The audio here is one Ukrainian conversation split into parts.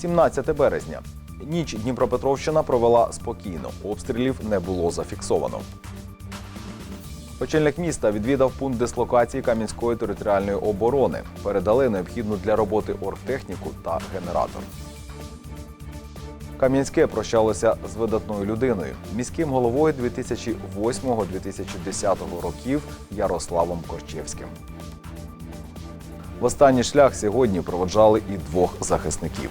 17 березня. Ніч Дніпропетровщина провела спокійно. Обстрілів не було зафіксовано. Очільник міста відвідав пункт дислокації Кам'янської територіальної оборони. Передали необхідну для роботи оргтехніку та генератор. Кам'янське прощалося з видатною людиною, міським головою 2008-2010 років Ярославом Корчевським. В останній шлях сьогодні проводжали і двох захисників.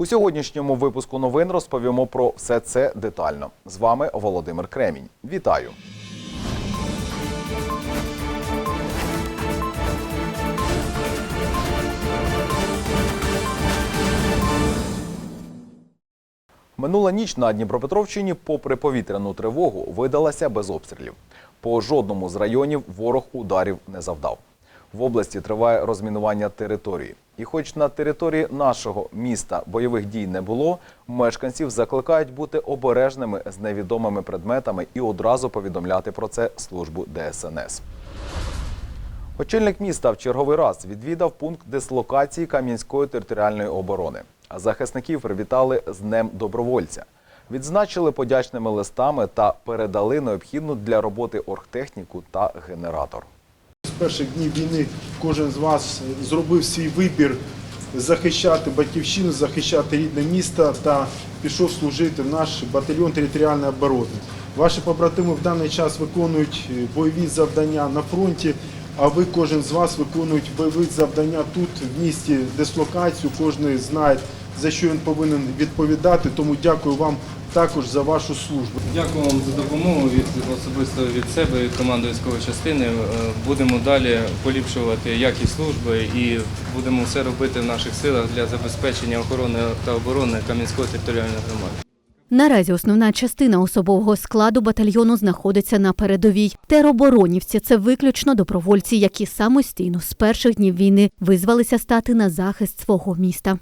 У сьогоднішньому випуску новин розповімо про все це детально. З вами Володимир Кремінь. Вітаю! Минула ніч на Дніпропетровщині, попри повітряну тривогу, видалася без обстрілів. По жодному з районів ворог ударів не завдав. В області триває розмінування території. І хоч на території нашого міста бойових дій не було, мешканців закликають бути обережними з невідомими предметами і одразу повідомляти про це службу ДСНС. Очільник міста в черговий раз відвідав пункт дислокації Кам'янської територіальної оборони. А захисників привітали з Днем добровольця. Відзначили подячними листами та передали необхідну для роботи оргтехніку та генератор. З перших днів війни кожен з вас зробив свій вибір захищати батьківщину, захищати рідне місто та пішов служити в наш батальйон територіальної оборони. Ваші побратими в даний час виконують бойові завдання на фронті, а ви кожен з вас виконують бойові завдання тут, в місті дислокацію. Кожен знає, за що він повинен відповідати. Тому дякую вам також за вашу службу. Дякую вам за допомогу від особисто від себе, від команди військової частини. Е, Будемо далі поліпшувати якість служби і будемо все робити в наших силах для забезпечення охорони та оборони Кам'янської територіальної громади. Наразі основна частина особового складу батальйону знаходиться на передовій. Тероборонівці це виключно добровольці, які самостійно з перших днів війни визвалися стати на захист свого міста.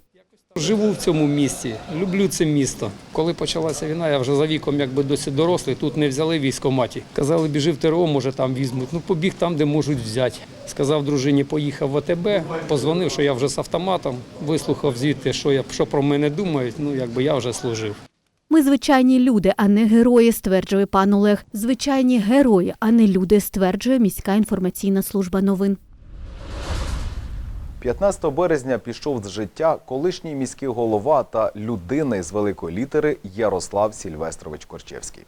Живу в цьому місті, люблю це місто. Коли почалася війна, я вже за віком якби досі дорослий, тут не взяли в військкоматі. Казали, біжи в ТРО, може там візьмуть. Ну побіг там, де можуть взяти. Сказав дружині, поїхав в АТБ, позвонив, що я вже з автоматом, вислухав звідти, що я що про мене думають. Ну якби я вже служив. Ми звичайні люди, а не герої, стверджує пан Олег. Звичайні герої, а не люди, стверджує міська інформаційна служба новин. 15 березня пішов з життя колишній міський голова та людина із великої літери Ярослав Сільвестрович Корчевський.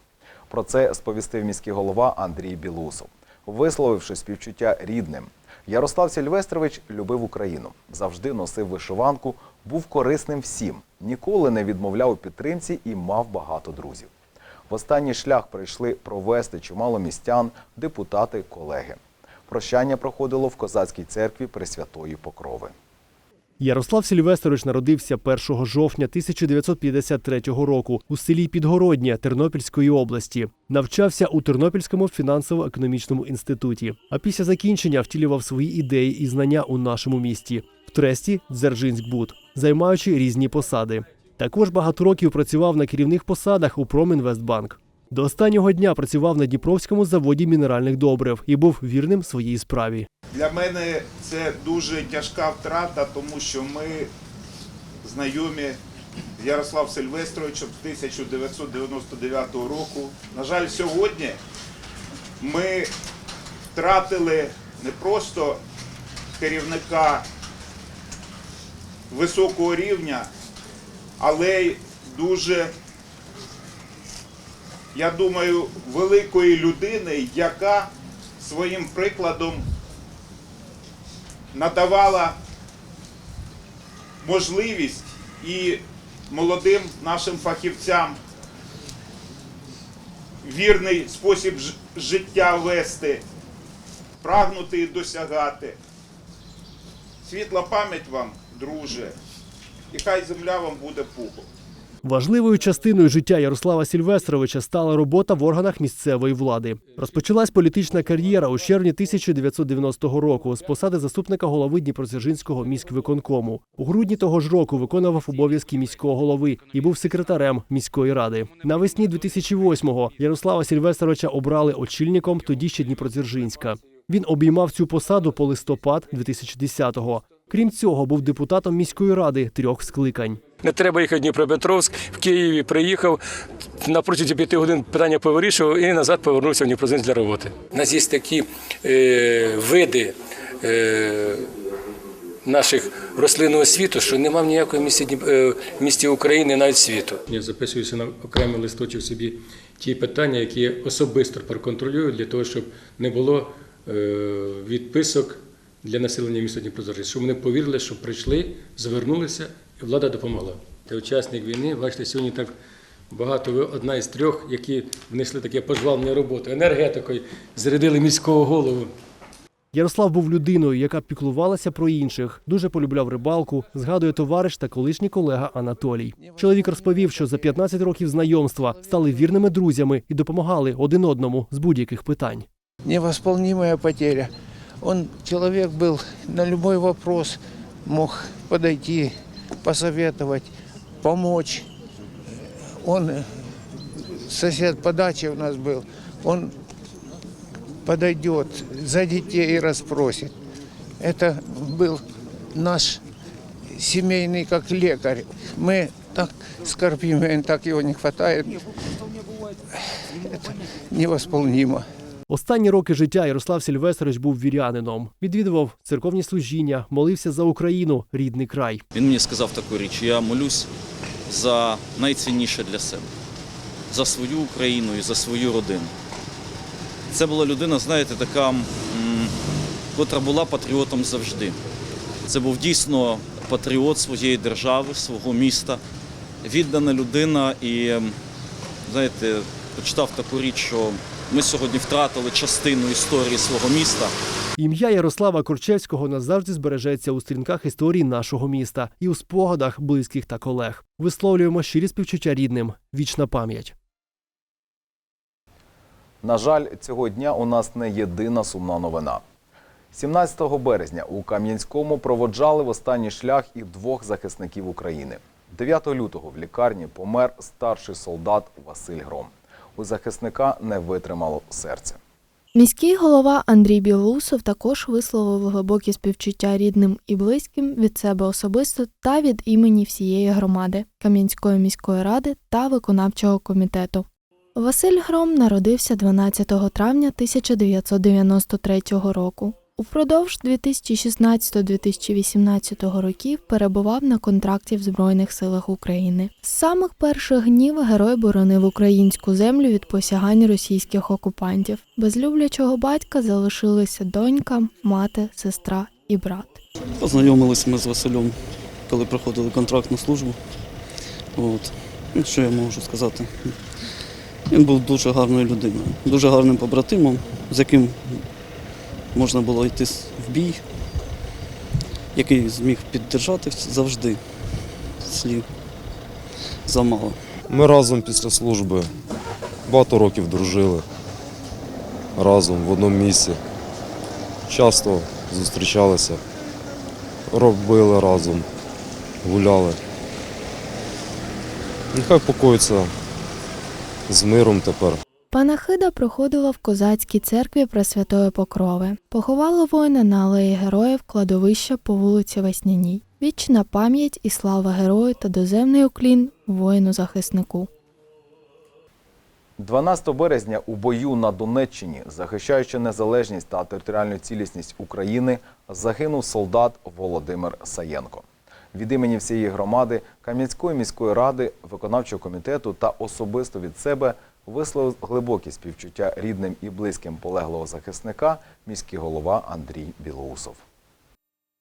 Про це сповістив міський голова Андрій Білусов, висловивши співчуття рідним. Ярослав Сільвестрович любив Україну, завжди носив вишиванку, був корисним всім, ніколи не відмовляв у підтримці і мав багато друзів. В останній шлях прийшли провести чимало містян, депутати, колеги. Прощання проходило в козацькій церкві Пресвятої Покрови. Ярослав Сільвестрович народився 1 жовтня 1953 року у селі Підгороднє Тернопільської області. Навчався у Тернопільському фінансово-економічному інституті. А після закінчення втілював свої ідеї і знання у нашому місті в Тресті Дзержинськбуд, займаючи різні посади. Також багато років працював на керівних посадах у Промінвестбанк. До останнього дня працював на Дніпровському заводі мінеральних добрив і був вірним своїй справі. Для мене це дуже тяжка втрата, тому що ми знайомі з Ярослав Сильвестровичем з 1999 року. На жаль, сьогодні ми втратили не просто керівника високого рівня, але й дуже, я думаю, великої людини, яка своїм прикладом надавала можливість і молодим нашим фахівцям вірний спосіб життя вести, прагнути і досягати. Світла пам'ять вам, друже, і хай земля вам буде пухом. Важливою частиною життя Ярослава Сільвестровича стала робота в органах місцевої влади. Розпочалась політична кар'єра у червні 1990 року з посади заступника голови Дніпродзержинського міськвиконкому. У грудні того ж року виконував обов'язки міського голови і був секретарем міської ради. Навесні 2008-го Ярослава Сільвестровича обрали очільником тоді ще Дніпродзержинська. Він обіймав цю посаду по листопад 2010-го. Крім цього, був депутатом міської ради трьох скликань. Не треба їхати в Дніпропетровськ, в Києві приїхав, на протязі п'яти годин питання повирішував і назад повернувся в Дніпродзинськ для роботи. У нас є такі е, види е, наших рослинного світу, що нема в ніякої місті, е, місті України навіть світу. Я записуюся на окремий листочок собі ті питання, які я особисто проконтролюю для того, щоб не було е, відписок для населення міста Дніпродзержинськ, щоб вони повірили, що прийшли, звернулися і влада допомогла. Ти учасник війни, бачите, сьогодні так багато. Ви одна із трьох, які внесли таке пожвавлення роботи, енергетикою, зарядили міського голову. Ярослав був людиною, яка піклувалася про інших, дуже полюбляв рибалку, згадує товариш та колишній колега Анатолій. Чоловік розповів, що за 15 років знайомства стали вірними друзями і допомагали один одному з будь-яких питань. невосполнимая потеря. Он человек был на любой вопрос мог подойти, посоветовать, помочь. Он э, сосед по даче у нас был. Он подойдет за детей расспросит. Это был наш семейный как лекарь. Мы так скорбим, и так его не хватает. Это невосполнимо. Останні роки життя Ярослав Сільвестрович був вірянином. Відвідував церковні служіння, молився за Україну, рідний край. Він мені сказав таку річ: я молюсь за найцінніше для себе, за свою Україну і за свою родину. Це була людина, знаєте, така, котра була патріотом завжди. Це був дійсно патріот своєї держави, свого міста, віддана людина. І знаєте, почитав таку річ, що ми сьогодні втратили частину історії свого міста. Ім'я Ярослава Корчевського назавжди збережеться у сторінках історії нашого міста і у спогадах близьких та колег. Висловлюємо щирі співчуття рідним. Вічна пам'ять. На жаль, цього дня у нас не єдина сумна новина. 17 березня у Кам'янському проводжали в останній шлях і двох захисників України. 9 лютого в лікарні помер старший солдат Василь Гром. У захисника не витримало серце. Міський голова Андрій Білоусов також висловив глибокі співчуття рідним і близьким від себе особисто та від імені всієї громади Кам'янської міської ради та виконавчого комітету. Василь Гром народився 12 травня 1993 року. Упродовж 2016-2018 років перебував на контракті в Збройних силах України. З самих перших днів герой боронив українську землю від посягань російських окупантів. Без люблячого батька залишилися донька, мати, сестра і брат. Познайомились ми з Василем, коли проходили контрактну службу. От. Ну, що я можу сказати? Він був дуже гарною людиною, дуже гарним побратимом, з яким можна було йти в бій, який зміг піддержати завжди слів замало. Ми разом після служби багато років дружили разом в одному місці. Часто зустрічалися, робили разом, гуляли. Нехай покоїться з миром тепер. Панахида проходила в козацькій церкві Пресвятої Покрови. Поховали воїна на алеї героїв кладовища по вулиці Весняній. Вічна пам'ять і слава герою та доземний уклін воїну-захиснику. 12 березня у бою на Донеччині, захищаючи незалежність та територіальну цілісність України, загинув солдат Володимир Саєнко. Від імені всієї громади Кам'янської міської ради, виконавчого комітету та особисто від себе висловив глибокі співчуття рідним і близьким полеглого захисника міський голова Андрій Білоусов.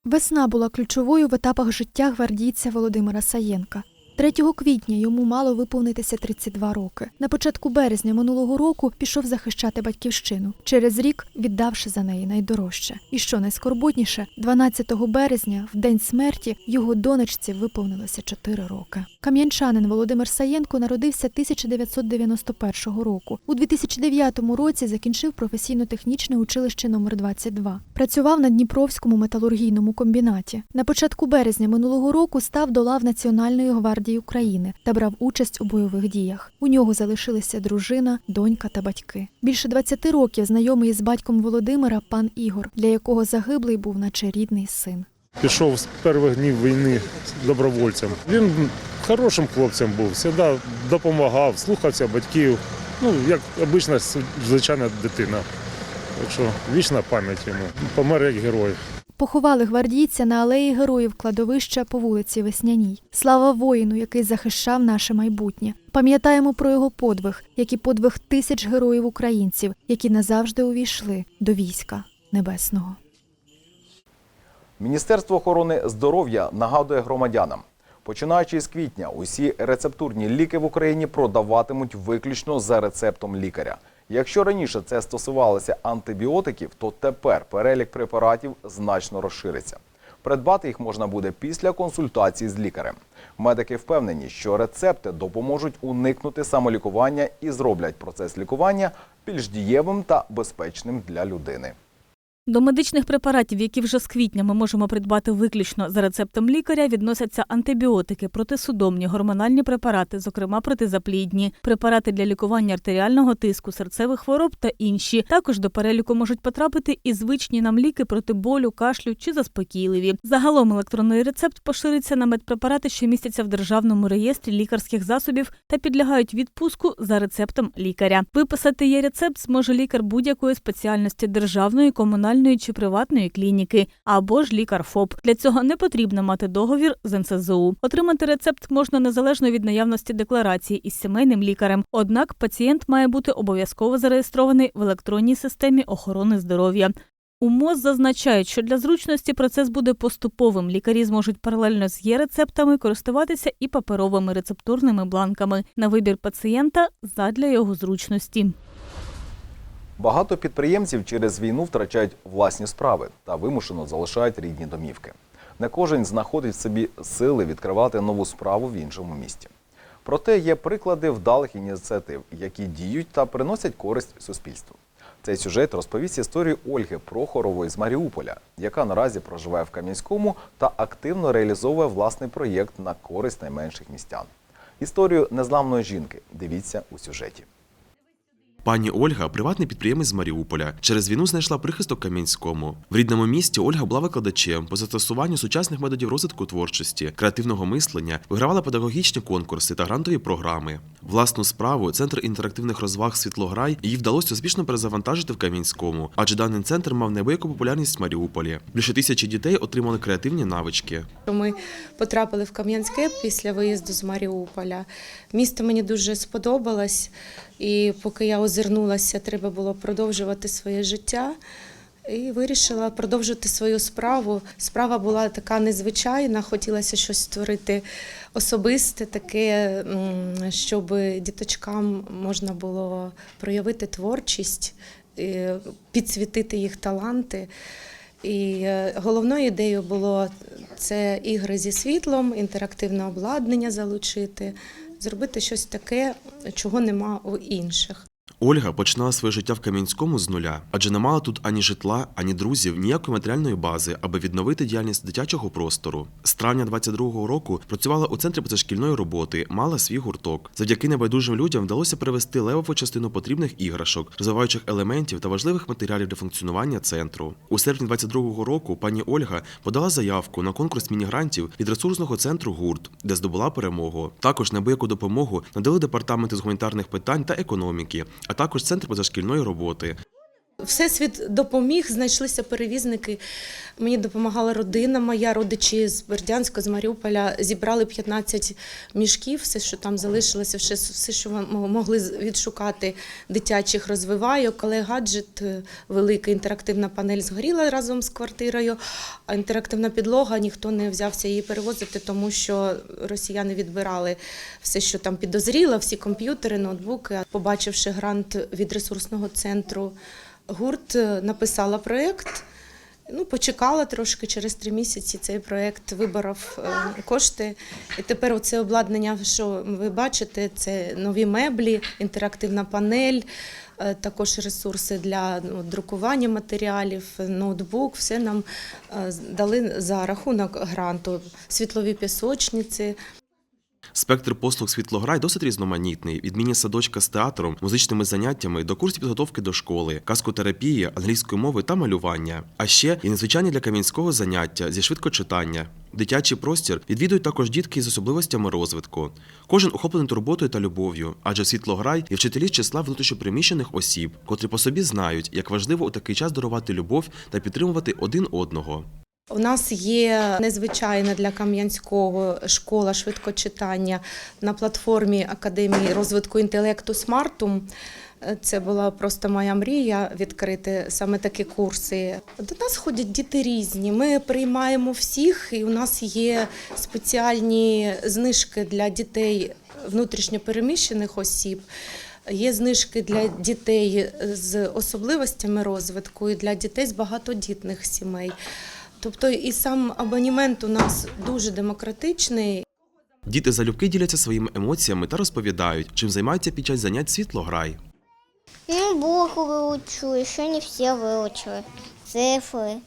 Весна була ключовою в етапах життя гвардійця Володимира Саєнка. 3 квітня йому мало виповнитися 32 роки. На початку березня минулого року пішов захищати батьківщину, через рік віддавши за неї найдорожче. І що найскорботніше, 12 березня, в день смерті, його донечці виповнилося 4 роки. Кам'янчанин Володимир Саєнко народився 1991 року. У 2009 році закінчив професійно-технічне училище номер 22 Працював на Дніпровському металургійному комбінаті. На початку березня минулого року став до лав Національної гвардії України та брав участь у бойових діях. У нього залишилися дружина, донька та батьки. Більше 20 років знайомий із батьком Володимира пан Ігор, для якого загиблий був наче рідний син. Пішов з перших днів війни добровольцем. Він хорошим хлопцем був, завжди допомагав, слухався батьків. Ну, як обична звичайна дитина. Так що вічна пам'ять йому. Помер як герой. Поховали гвардійця на алеї героїв кладовища по вулиці Весняній. Слава воїну, який захищав наше майбутнє. Пам'ятаємо про його подвиг, як і подвиг тисяч героїв українців, які назавжди увійшли до війська небесного. Міністерство охорони здоров'я нагадує громадянам. Починаючи з квітня, усі рецептурні ліки в Україні продаватимуть виключно за рецептом лікаря. Якщо раніше це стосувалося антибіотиків, то тепер перелік препаратів значно розшириться. Придбати їх можна буде після консультації з лікарем. Медики впевнені, що рецепти допоможуть уникнути самолікування і зроблять процес лікування більш дієвим та безпечним для людини. До медичних препаратів, які вже з квітня ми можемо придбати виключно за рецептом лікаря, відносяться антибіотики, протисудомні, гормональні препарати, зокрема протизаплідні, препарати для лікування артеріального тиску, серцевих хвороб та інші. Також до переліку можуть потрапити і звичні нам ліки проти болю, кашлю чи заспокійливі. Загалом електронний рецепт пошириться на медпрепарати, що містяться в державному реєстрі лікарських засобів та підлягають відпуску за рецептом лікаря. Виписати є рецепт зможе лікар будь-якої спеціальності державної, комунальної чи приватної клініки, або ж лікар ФОП. Для цього не потрібно мати договір з НСЗУ. Отримати рецепт можна незалежно від наявності декларації із сімейним лікарем. Однак пацієнт має бути обов'язково зареєстрований в електронній системі охорони здоров'я. У МОЗ зазначають, що для зручності процес буде поступовим. Лікарі зможуть паралельно з є-рецептами користуватися і паперовими рецептурними бланками на вибір пацієнта задля його зручності. Багато підприємців через війну втрачають власні справи та вимушено залишають рідні домівки. Не кожен знаходить в собі сили відкривати нову справу в іншому місті. Проте є приклади вдалих ініціатив, які діють та приносять користь суспільству. Цей сюжет розповість історію Ольги Прохорової з Маріуполя, яка наразі проживає в Кам'янському та активно реалізовує власний проєкт на користь найменших містян. Історію незламної жінки дивіться у сюжеті. Пані Ольга приватний підприємець з Маріуполя. Через війну знайшла прихисток Кам'янському. В рідному місті Ольга була викладачем по застосуванню сучасних методів розвитку творчості, креативного мислення, вигравала педагогічні конкурси та грантові програми. Власну справу центр інтерактивних розваг Світлограй їй вдалося успішно перезавантажити в Кам'янському, адже даний центр мав неабияку популярність в Маріуполі. Більше тисячі дітей отримали креативні навички. Ми потрапили в Кам'янське після виїзду з Маріуполя. Місто мені дуже сподобалось, і поки я озирнулася, треба було продовжувати своє життя. І вирішила продовжити свою справу. Справа була така незвичайна, хотілося щось створити особисте, таке, щоб діточкам можна було проявити творчість, е, підсвітити їх таланти. І е, головною ідеєю було це ігри зі світлом, інтерактивне обладнання залучити, зробити щось таке, чого нема у інших. Ольга починала своє життя в Кам'янському з нуля, адже не мала тут ані житла, ані друзів, ніякої матеріальної бази, аби відновити діяльність дитячого простору. З травня 22-го року працювала у центрі позашкільної роботи, мала свій гурток. Завдяки небайдужим людям вдалося привести левову частину потрібних іграшок, розвиваючих елементів та важливих матеріалів для функціонування центру. У серпні 22-го року пані Ольга подала заявку на конкурс мінігрантів від ресурсного центру гурт, де здобула перемогу. Також неабияку допомогу надали департаменти з гуманітарних питань та економіки а також центр позашкільної роботи. Всесвіт допоміг, знайшлися перевізники. Мені допомагала родина моя, родичі з Бердянська, з Маріуполя. Зібрали 15 мішків, все, що там залишилося, все, що могли відшукати дитячих розвивайок. Але гаджет е, великий, інтерактивна панель згоріла разом з квартирою, а інтерактивна підлога ніхто не взявся її перевозити, тому що росіяни відбирали все, що там підозріло, всі комп'ютери, ноутбуки. Побачивши грант від ресурсного центру. Гурт е, написала проєкт. Ну, почекала трошки через три місяці. Цей проєкт виборов е, кошти. І тепер оце обладнання, що ви бачите, це нові меблі, інтерактивна панель, е, також ресурси для ну, друкування матеріалів, ноутбук. Все нам дали за рахунок гранту, світлові пісочниці. Спектр послуг Світлограй досить різноманітний: від міні-садочка з театром, музичними заняттями до курсів підготовки до школи, казкотерапії, англійської мови та малювання. А ще є незвичайні для Кам'янського заняття зі швидкочитання. Дитячий простір відвідують також дітки з особливостями розвитку. Кожен охоплений турботою та любов'ю, адже світлограй є вчителі з числа внутрішньопереміщених осіб, котрі по собі знають, як важливо у такий час дарувати любов та підтримувати один одного. У нас є незвичайна для Кам'янського школа швидкочитання на платформі Академії розвитку інтелекту Смартум. Це була просто моя мрія відкрити саме такі курси. До нас ходять діти різні. Ми приймаємо всіх, і у нас є спеціальні знижки для дітей внутрішньопереміщених осіб. Є знижки для дітей з особливостями розвитку і для дітей з багатодітних сімей. Тобто і сам абонімент у нас дуже демократичний. Діти залюбки діляться своїми емоціями та розповідають, чим займаються під час занять світлограй. Ну, буквы выучу, еще не все выучила. Цифры.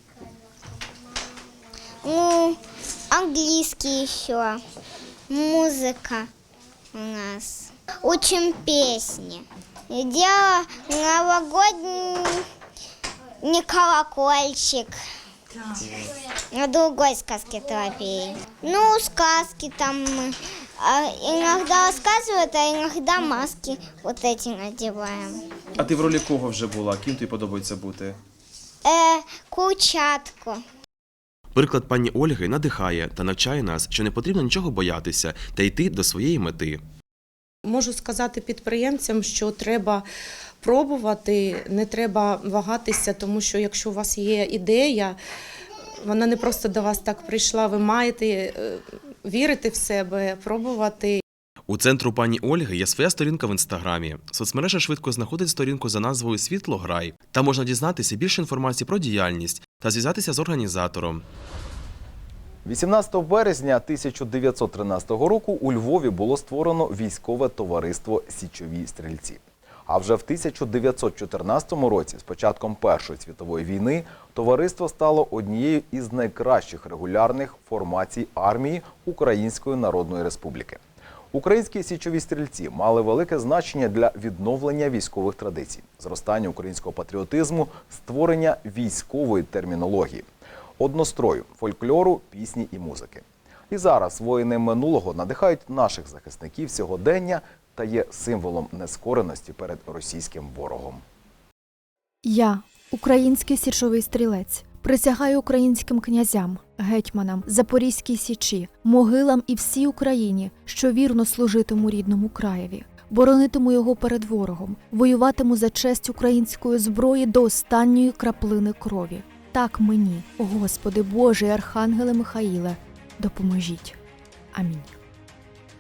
Ну, английский еще. Музыка у нас. Учим песни. Я делала новогодний не колокольчик. На другой сказке терапии. Ну, сказки там мы а, иногда рассказывают, а иногда маски вот эти надеваем. А ти в ролі кого вже була? Ким тобі подобається бути? Э, курчатку. Приклад пані Ольги надихає та навчає нас, що не потрібно нічого боятися та йти до своєї мети. Можу сказати підприємцям, що треба пробувати, не треба вагатися, тому що якщо у вас є ідея, вона не просто до вас так прийшла, ви маєте е, вірити в себе, пробувати. У центру пані Ольги є своя сторінка в інстаграмі. Соцмережа швидко знаходить сторінку за назвою Світлограй. Там можна дізнатися більше інформації про діяльність та зв'язатися з організатором. 18 березня 1913 року у Львові було створено військове товариство Січові стрільці. А вже в 1914 році, з початком Першої світової війни, товариство стало однією із найкращих регулярних формацій армії Української Народної Республіки. Українські січові стрільці мали велике значення для відновлення військових традицій, зростання українського патріотизму, створення військової термінології, однострою, фольклору, пісні і музики. І зараз воїни минулого надихають наших захисників сьогодення та є символом нескореності перед російським ворогом. Я, український січовий стрілець, присягаю українським князям, гетьманам, Запорізькій січі, могилам і всій Україні, що вірно служитиму рідному краєві. Боронитиму його перед ворогом, воюватиму за честь української зброї до останньої краплини крові. Так мені, Господи Боже, Архангеле Михаїле, допоможіть. Амінь.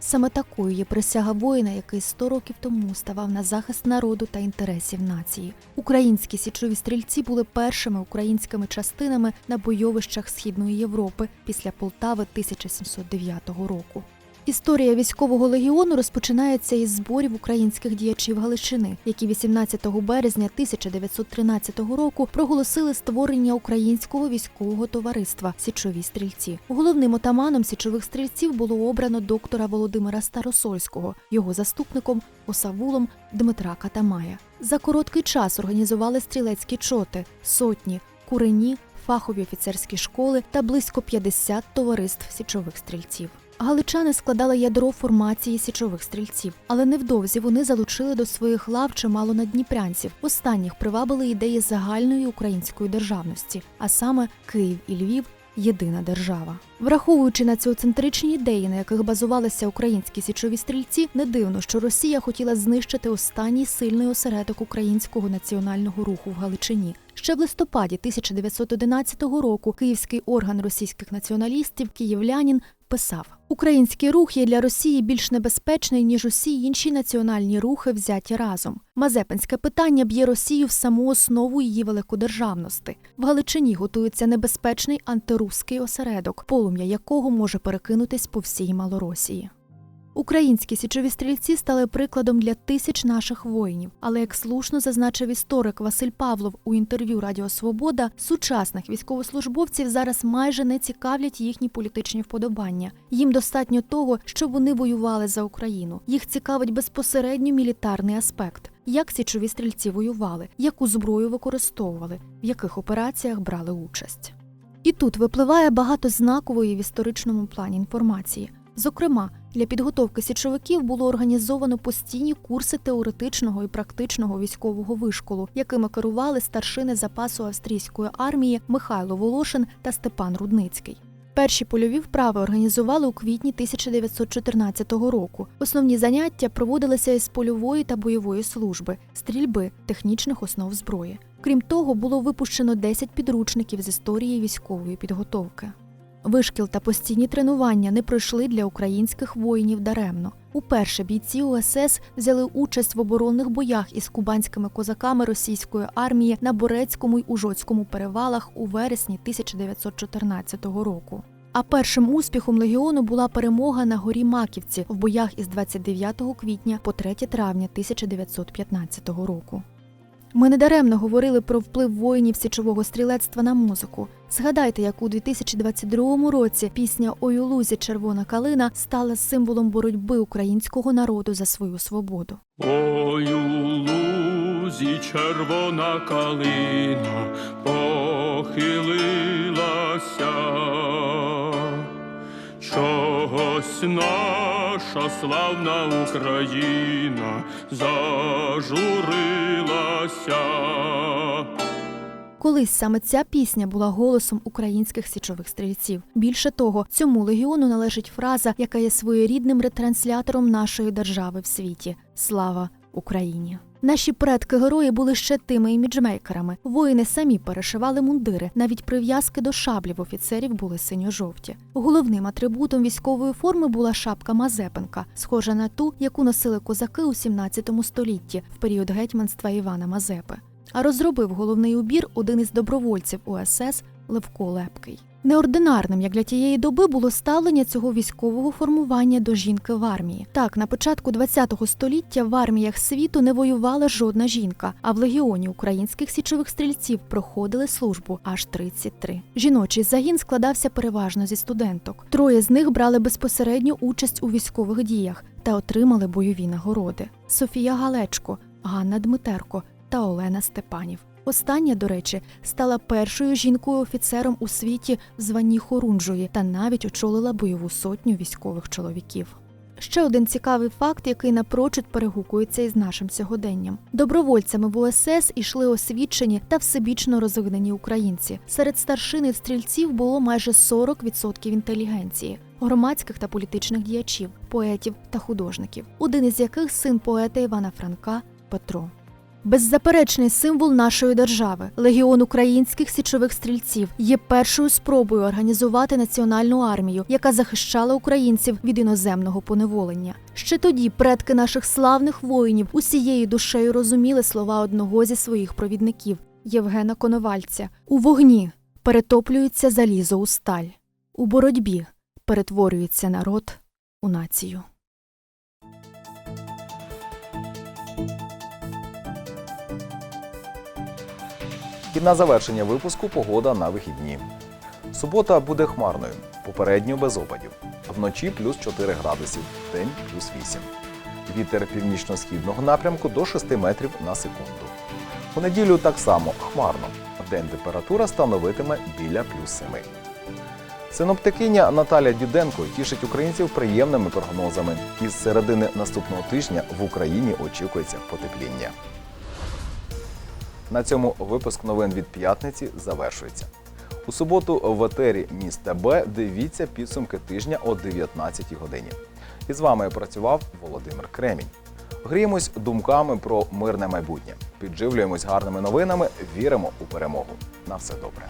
Саме такою є присяга воїна, який 100 років тому ставав на захист народу та інтересів нації. Українські січові стрільці були першими українськими частинами на бойовищах Східної Європи після Полтави 1709 року. Історія військового легіону розпочинається із зборів українських діячів Галичини, які 18 березня 1913 року проголосили створення українського військового товариства Січові стрільці. Головним отаманом січових стрільців було обрано доктора Володимира Старосольського, його заступником осавулом Дмитра Катамая. За короткий час організували стрілецькі чоти, сотні, курені, фахові офіцерські школи та близько 50 товариств січових стрільців. Галичани складали ядро формації січових стрільців, але невдовзі вони залучили до своїх лав чимало надніпрянців. Останніх привабили ідеї загальної української державності, а саме Київ і Львів єдина держава. Враховуючи націоцентричні ідеї, на яких базувалися українські січові стрільці, не дивно, що Росія хотіла знищити останній сильний осередок українського національного руху в Галичині. Ще в листопаді 1911 року київський орган російських націоналістів Київлянін писав: Український рух є для Росії більш небезпечний ніж усі інші національні рухи, взяті разом. Мазепинське питання б'є Росію в саму основу її великодержавності. В Галичині готується небезпечний антируський осередок, полум'я якого може перекинутись по всій Малоросії. Українські січові стрільці стали прикладом для тисяч наших воїнів. Але як слушно зазначив історик Василь Павлов у інтерв'ю Радіо Свобода, сучасних військовослужбовців зараз майже не цікавлять їхні політичні вподобання. Їм достатньо того, щоб вони воювали за Україну. Їх цікавить безпосередньо мілітарний аспект. Як січові стрільці воювали, яку зброю використовували, в яких операціях брали участь. І тут випливає багато знакової в історичному плані інформації. Зокрема, для підготовки січовиків було організовано постійні курси теоретичного і практичного військового вишколу, якими керували старшини запасу австрійської армії Михайло Волошин та Степан Рудницький. Перші польові вправи організували у квітні 1914 року. Основні заняття проводилися із польової та бойової служби, стрільби, технічних основ зброї. Крім того, було випущено 10 підручників з історії військової підготовки. Вишкіл та постійні тренування не пройшли для українських воїнів даремно. Уперше бійці УСС взяли участь в оборонних боях із кубанськими козаками російської армії на Борецькому й Ужоцькому перевалах у вересні 1914 року. А першим успіхом легіону була перемога на горі Маківці в боях із 29 квітня по 3 травня 1915 року. Ми недаремно говорили про вплив воїнів січового стрілецтва на музику. Згадайте, як у 2022 році пісня «Ой у лузі червона калина стала символом боротьби українського народу за свою свободу. Ой, червона калина похилилася, чогось наша славна Україна зажурилася. Колись саме ця пісня була голосом українських січових стрільців. Більше того, цьому легіону належить фраза, яка є своєрідним ретранслятором нашої держави в світі Слава Україні. Наші предки-герої були ще тими іміджмейкерами. Воїни самі перешивали мундири, навіть прив'язки до шаблів офіцерів були синьо-жовті. Головним атрибутом військової форми була шапка Мазепинка, схожа на ту, яку носили козаки у 17 столітті в період гетьманства Івана Мазепи. А розробив головний убір один із добровольців УСС Левко Лепкий. Неординарним, як для тієї доби, було ставлення цього військового формування до жінки в армії. Так, на початку ХХ століття в арміях світу не воювала жодна жінка, а в легіоні українських січових стрільців проходили службу аж 33. Жіночий загін складався переважно зі студенток. Троє з них брали безпосередню участь у військових діях та отримали бойові нагороди: Софія Галечко, Ганна Дмитерко та Олена Степанів. Остання, до речі, стала першою жінкою-офіцером у світі в званні хорунжої та навіть очолила бойову сотню військових чоловіків. Ще один цікавий факт, який напрочуд перегукується із нашим сьогоденням. Добровольцями в УСС ішли освічені та всебічно розвинені українці. Серед старшини стрільців було майже 40% інтелігенції, громадських та політичних діячів, поетів та художників, один із яких син поета Івана Франка Петро. Беззаперечний символ нашої держави, легіон українських січових стрільців, є першою спробою організувати національну армію, яка захищала українців від іноземного поневолення. Ще тоді предки наших славних воїнів усією душею розуміли слова одного зі своїх провідників Євгена Коновальця: у вогні перетоплюється залізо у сталь, у боротьбі перетворюється народ у націю. І на завершення випуску погода на вихідні. Субота буде хмарною, попередньо без опадів. Вночі плюс 4 градусів, день плюс 8. Вітер північно-східного напрямку до 6 метрів на секунду. У неділю так само хмарно. Вдень температура становитиме біля плюс 7. Синоптикиня Наталя Діденко тішить українців приємними прогнозами. Із середини наступного тижня в Україні очікується потепління. На цьому випуск новин від п'ятниці завершується. У суботу в етері міста Б дивіться підсумки тижня о 19 годині. І з вами працював Володимир Кремінь. Гріємось думками про мирне майбутнє. Підживлюємось гарними новинами, віримо у перемогу. На все добре.